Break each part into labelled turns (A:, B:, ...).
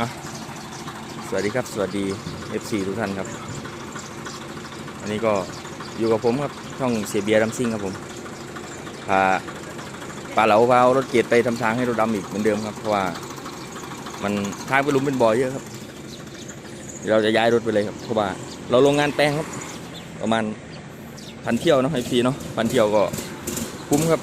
A: อะสวัสดีครับ สวัสดี FC ทุกท่านครับ อันนี้ก็อยู่กับผมครับ ช่องเสียเบียร์ดัมซิ่งครับผม พาปลาเหลาพาเอารถเกียรไปทำทางให้รถดำอีกเหมือนเดิมครับ เพราะว่า มันทางไปลุมเป็นบ่อเยอะครับเดี๋ยวเราจะย้ายรถไปเลยครับ เพราะว่า เราลงงานแปลงครับ ประมาณพันเที่ยวเนาะไอพีเนาะพันเที่ยวก็คุ้มครับ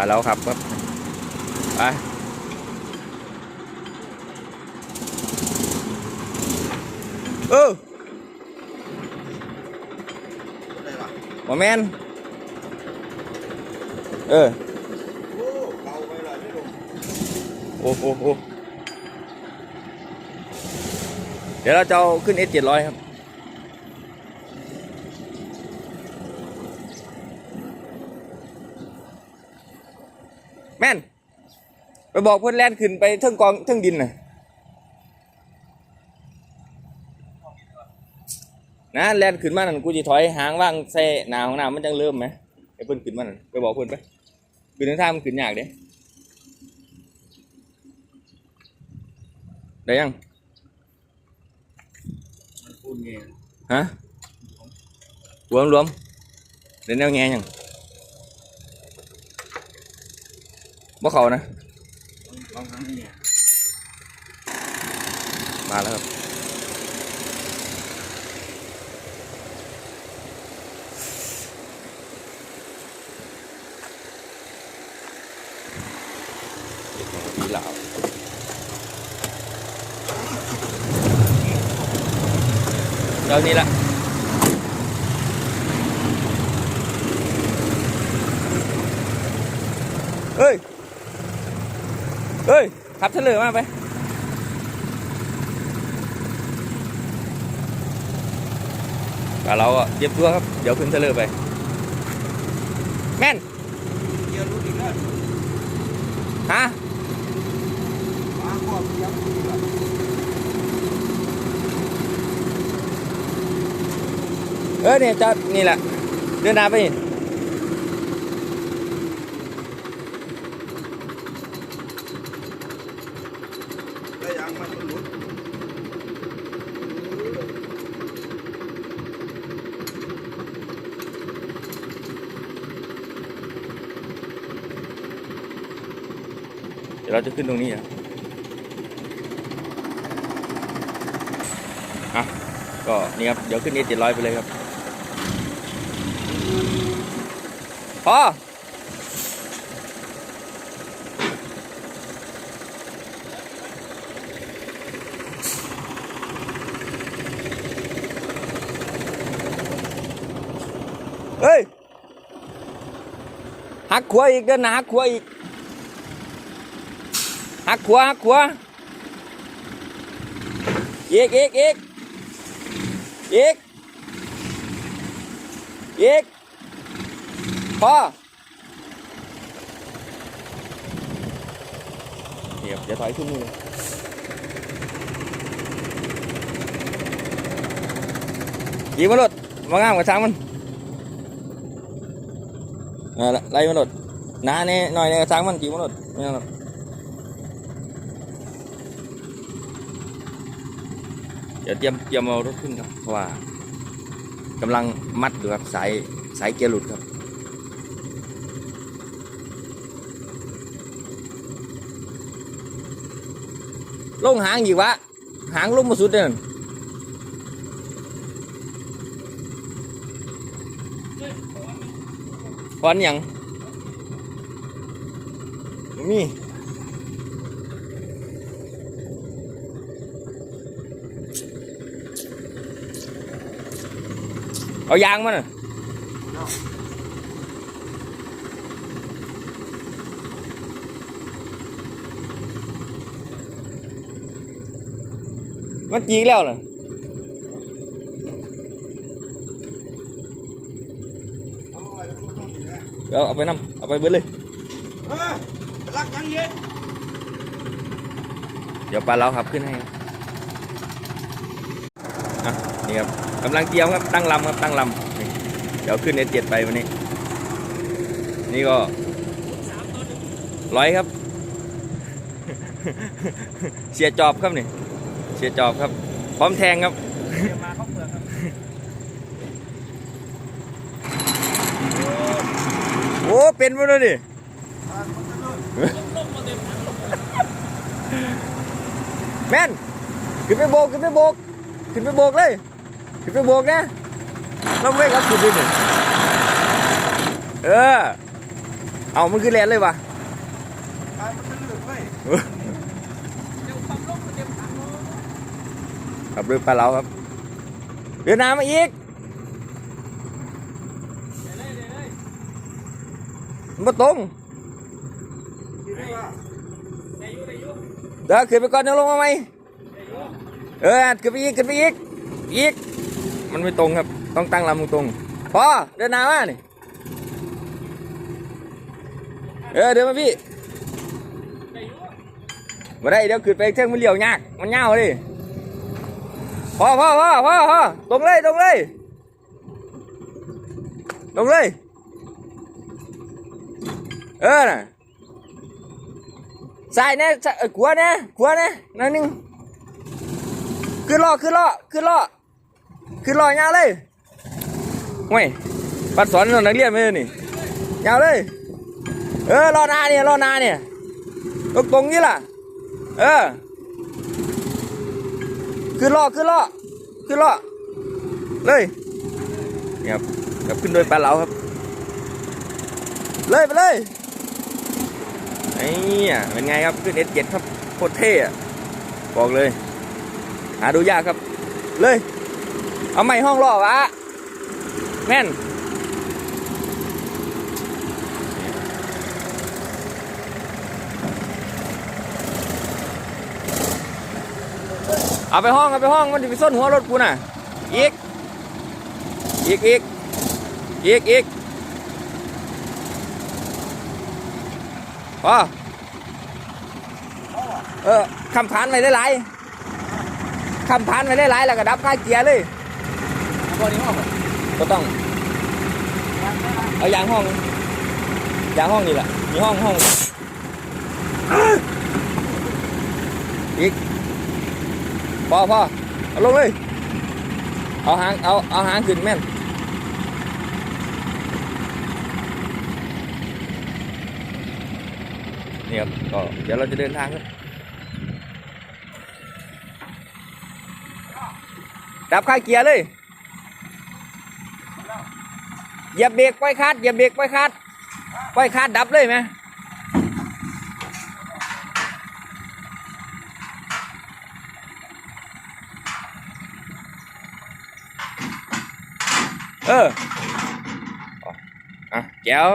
A: ไปแล้วครับครับไปเออโมเมนเออโอ้โหโอ้เดี๋ยวเราจะเอาขึ้น S 700 ครับ แม่น ไป บอกเพื่อนแล่นขึ้นไปเทิงกองเทิงดินน่ะนะแล่นขึ้นมานั่นกูจะถอยหางว่างใส่หนาของน้ำมันจังเริ่มไหมไอ้เพื่อนขึ้นมานั่นไปบอกเพื่อนไปขึ้นทางท่างมันขึ้นยากเด้ได้ยัง
B: มันพูดไง
A: ฮะรวมรวมเดี๋ยวแนวแงยังบ่เขานะ
B: ลองทำเนี่ย
A: มาแล้วครับ ดีหลาว เจ้านี้ละเฮ้ยเฮ้ยขับเฉลยมาไปแต่เราก็เตรียมตัวครับ เดี๋ยวขึ้นเทเลอร์ไป แม่น
B: เยอะรู้ดีนะ
A: ฮะ
B: มาขอบยังดีกว่า
A: เออเนี่ยจะนี่แหละ เดินหน้าไปนี่
B: แล้วยังมันหลุด
A: เดี๋ยวเราจะขึ้นตรงนี้อะอะก็นี่ครับ เดี๋ยวขึ้นเอเจ็ดร้อยไปเลยครับพอเฮ้ยหักขวาอีกเดินหนาหักขวาอีก หักขวาหักขวาอีกอีกอีกอีกอีกพอเดี๋ยวจะถอยขึ้นมือยีมันหลดมางามกับช้างมัน เดี๋ยวเตรียมเตรียมเอารถขึ้นครับเพราะว่ากำลังมัดอยู่ครับสายสายเกียร์หลุดครับ ลงหางอีกวะหางลงมาสุดเลยนั่นควันยังมี เอายางมันน่ะมันจีกแล้วน่ะ
B: เอาไว้ว้แล้วก็ต้องนี่นะ
A: เดี๋ยวเอาไปนํเอาไปเบิดเลย
B: เออรักยังเย็น
A: เดี๋ยวปลาเราขับขึ้นให้ครับอะ นี่ครับกำลังเตรียมครับตั้งลำครับตั้งลำเดี๋ยวขึ้นเอเจ็ดไปวันนี้ นี่ก็ร้อยครับ เสียจอบครับนี่เสียจอบครับ พร้อมแทงครับโอ้เป็นมาเลยดิ
B: อ่ามันจะเลิก
A: แม่นขึ้นไปโบกขึ้นไปโบกขึ้นไปโบกเลย ขึ้นไปโบกนะน้องเว้ยครับขึ้นไปหนึ่งเออ เอามันคือแลนเลยวะ
B: อ่ามันจะเลิกเว้ย
A: ขับเรือปลาเราครับเรือน้ำมาอีกมันบ่ตรง
B: คิดว่า
A: เดี๋ยวขึ้นไปก่อนเดี๋ยวลงมาไหมเออขึ้นไปอีกขึ้นไปอีกอีก มันไม่ตรงครับ ต้องตั้งลำตรงๆพอเดินหน้ามานี่เออเดินมาพี่มาได้เดี๋ยวขึ้นไปเท่งมันเลี้ยวยาก มันเงาดิพอพอพอพอพอตรงเลยตรงเลยตรงเลยเออน่ะส่เนี่ยใส่เอ้ยขัวเนี่ยขัวเนี่ยนั่นนึงขึ้นล้อขึ้นล้อขึ้นล้อ ขึ้นลอยาวเลยเว้ยปัดสอนนักเรียนไหมนี่ยาวเลย เออลอนาเนี่ยลอนาเนี่ยตรงตรงนี้ล่ะ เออขึ้นล้อขึ้นล้อขึ้นล้อเลยนี่ครับกับขึ้นโดยปลาเหลาครับ เลยไปเลยไอ้เนี่อะเป็นไงครับขึ้นเอสเจ็ดครับโคตรเท่อะบอกเลย หาดูยากครับ เลย เอาไม่ห้องรอวะแม่นเอาไปห้องเอาไปห้องมันจะไปส้นหัวรถกูน่ะ อีก อีกอีกอีกอีกพอเออคำผ่านไปได้หลายคำผ่านไปได้หลายแล้วก็ดับค่าเกียร์เลย
B: ตัวนี้ห้อง
A: ก็ต้อง เอายางห้อง ยางห้องนี่แหละมีห้องห้อง อีกพอพอเอาลงเลย เอาหาง เอา เอาหางขึ้นแม่นนี่ครับก็เดี๋ยวเราจะเดินทางครับดับค่าเกียร์เลย เหยียบเบรกปล่อยคาดเหยียบเบรกปล่อยคาดปล่อยคาดดับเลยไหมเอออะแก้ว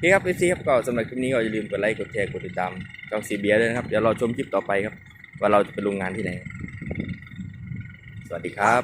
A: พี่ครับพี่ซีครับก็สำหรับคลิปนี้ก็อย่าลืมกดไลค์กดแชร์กดติดตามช่องซีเบียด้วยนะครับ เดี๋ยวเราชมคลิปต่อไปครับ ว่าเราจะไปโรงงานที่ไหน สวัสดีครับ